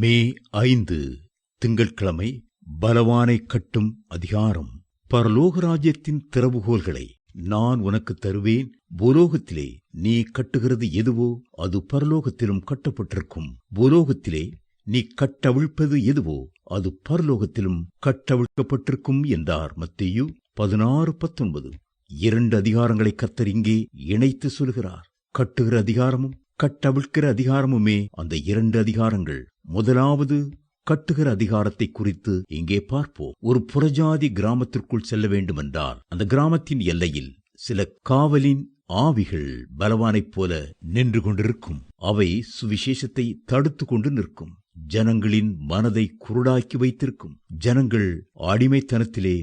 மே ஐந்து திங்கட்கிழமை பலவானை கட்டும் அதிகாரம். பரலோக ராஜ்யத்தின் திறவுகோல்களை நான் உனக்கு தருவேன். பூலோகத்திலே நீ கட்டுகிறது எதுவோ அது பரலோகத்திலும் கட்டப்பட்டிருக்கும். பூலோகத்திலே நீ கட்டவிழ்ப்பது எதுவோ அது பரலோகத்திலும் கட்டவிழ்க்கப்பட்டிருக்கும் என்றார் மத்தியு. பதினாறு பத்தொன்பது. இரண்டு அதிகாரங்களை கத்தர் இங்கே இணைத்து சொல்கிறார். கட்டுகிற அதிகாரமும் கட்டவிழ்க்கிற அதிகாரமுமே அந்த இரண்டு அதிகாரங்கள். முதலாவது கட்டுகிற அதிகாரத்தை குறித்து இங்கே பார்ப்போம். ஒரு புறஜாதி கிராமத்திற்குள் செல்ல வேண்டுமென்றால் அந்த கிராமத்தின் எல்லையில் சில காவலின் ஆவிகள் பலவானைப் போல நின்று கொண்டிருக்கும். அவை சுவிசேஷத்தை தடுத்து கொண்டு நிற்கும். ஜனங்களின் மனதை குருடாக்கி வைத்திருக்கும். ஜனங்கள் அடிமைத்தனத்திலே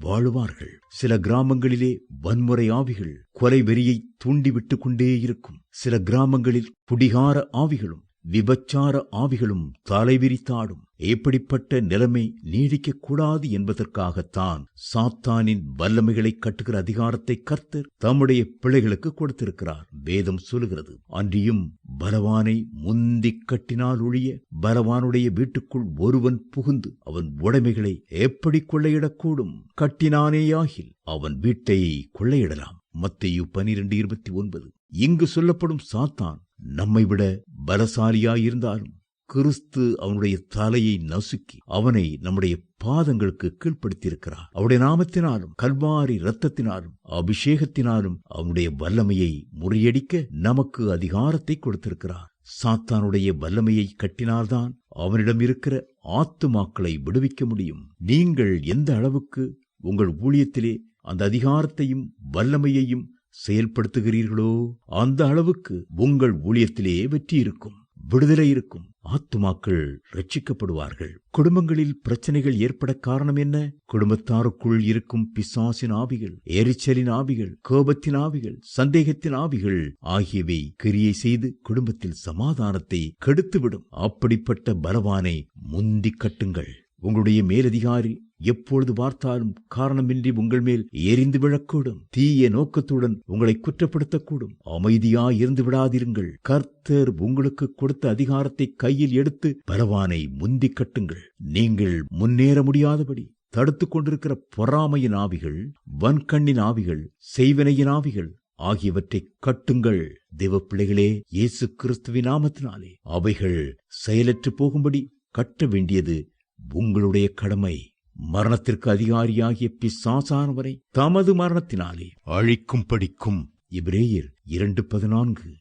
வாழுவார்கள். சில கிராமங்களிலே வன்முறை ஆவிகள் கொலை வெறியை தூண்டிவிட்டுக் கொண்டே இருக்கும். சில கிராமங்களில் குடிகார ஆவிகளும் விபச்சார ஆவிகளும் தலைவிரித்தாடும். எப்படிப்பட்ட நிலைமை நீடிக்கக் கூடாது என்பதற்காகத்தான் சாத்தானின் வல்லமைகளை கட்டுகிற அதிகாரத்தை கர்த்தர் தம்முடைய பிள்ளைகளுக்கு கொடுத்திருக்கிறார். வேதம் சொல்லுகிறது அன்றியும் பலவானை முந்திக் கட்டினால் ஒழிய பலவானுடைய வீட்டுக்குள் ஒருவன் புகுந்து அவன் உடைமைகளை எப்படி கொள்ளையிடக்கூடும்? கட்டினானேயாகில் அவன் வீட்டை கொள்ளையிடலாம். மத்தையு பனிரெண்டு இருபத்தி ஒன்பது. இங்கு சொல்லப்படும் சாத்தான் நம்மை விட பலசாலியாயிருந்தாலும் கிறிஸ்து அவனுடைய தலையை நசுக்கி அவனை நம்முடைய பாதங்களுக்கு கீழ்ப்படுத்தியிருக்கிறார். அவருடைய நாமத்தினாலும் கல்வாரி இரத்தத்தினாலும் அபிஷேகத்தினாலும் அவனுடைய வல்லமையை முறியடிக்க நமக்கு அதிகாரத்தை கொடுத்திருக்கிறார். சாத்தானுடைய வல்லமையை கட்டினால்தான் அவனிடம் இருக்கிற ஆத்துமாக்களை விடுவிக்க முடியும். நீங்கள் எந்த அளவுக்கு உங்கள் ஊழியத்திலே அந்த அதிகாரத்தையும் வல்லமையையும் செயல்படுத்துகிறீர்களோ? அந்த அளவுக்கு உங்கள் ஊழியத்திலே வெற்றி இருக்கும் விடுதலை இருக்கும். ஆத்துமாக்கள் ரட்சிக்கப்படுவார்கள் குடும்பங்களில் பிரச்சனைகள் ஏற்பட காரணம் என்ன? குடும்பத்தாருக்குள் இருக்கும் பிசாசின் ஆவிகள் எரிச்சலின் ஆவிகள் கோபத்தின் ஆவிகள் சந்தேகத்தின் ஆவிகள் ஆகியவை கிரியை செய்து குடும்பத்தில் சமாதானத்தை கெடுத்துவிடும். அப்படிப்பட்ட பலவானை முந்தி கட்டுங்கள். உங்களுடைய மேலதிகாரி எப்பொழுது பார்த்தாலும் காரணமின்றி உங்கள் மேல் எரிந்து விழக்கூடும் தீய நோக்கத்துடன் உங்களை குற்றப்படுத்தக்கூடும். அமைதியாய் இருந்து விடாதிருங்கள். கர்த்தர் உங்களுக்கு கொடுத்த அதிகாரத்தை கையில் எடுத்து பலவானை முந்தி கட்டுங்கள். நீங்கள் முன்னேற முடியாதபடி தடுத்துக் கொண்டிருக்கிற பொறாமையின் ஆவிகள் வன்கண்ணின் ஆவிகள் செய்வனையின் ஆவிகள் ஆகியவற்றை கட்டுங்கள். தேவ பிள்ளைகளே இயேசு கிறிஸ்துவின் நாமத்தினாலே அவைகள் செயலற்று போகும்படி கட்ட வேண்டியது உங்களுடைய கடமை மரணத்திற்கு அதிகாரியாகிய பிசாசானவரை தமது மரணத்தினாலே. அழிக்கும் படிக்கும். இப்ரேயர் இரண்டு பதினான்கு.